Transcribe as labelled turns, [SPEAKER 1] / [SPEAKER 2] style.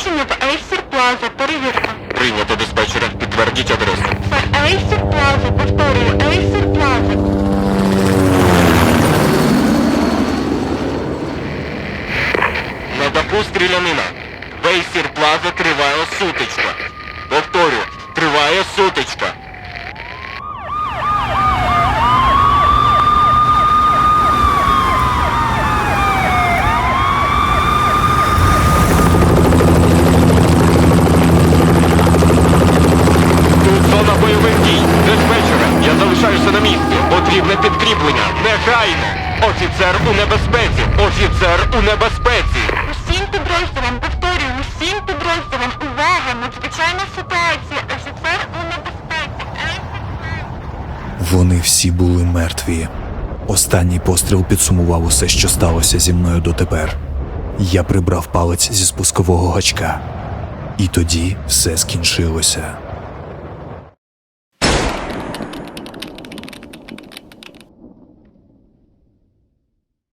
[SPEAKER 1] Оголошення в
[SPEAKER 2] Ейсер Плаза. Перевірка. Прийнято диспетчера. Підтвердіть адресу. Ейсер Плаза. Повторюю, Ейсер Плаза.
[SPEAKER 1] На даху стрілянина. В Ейсер Плаза триває сутичка. Повторю, триває сутичка. Бойових дій. Диспетчера, я залишаюся на місці. Потрібне підкріплення. Негайно. Офіцер у небезпеці. Офіцер у небезпеці.
[SPEAKER 2] Усім підрозділам, повторюю, усім підрозділам, увага, надзвичайна ситуація, офіцер у небезпеці,
[SPEAKER 3] Вони всі були мертві. Останній постріл підсумував усе, що сталося зі мною дотепер. Я прибрав палець зі спускового гачка. І тоді все скінчилося.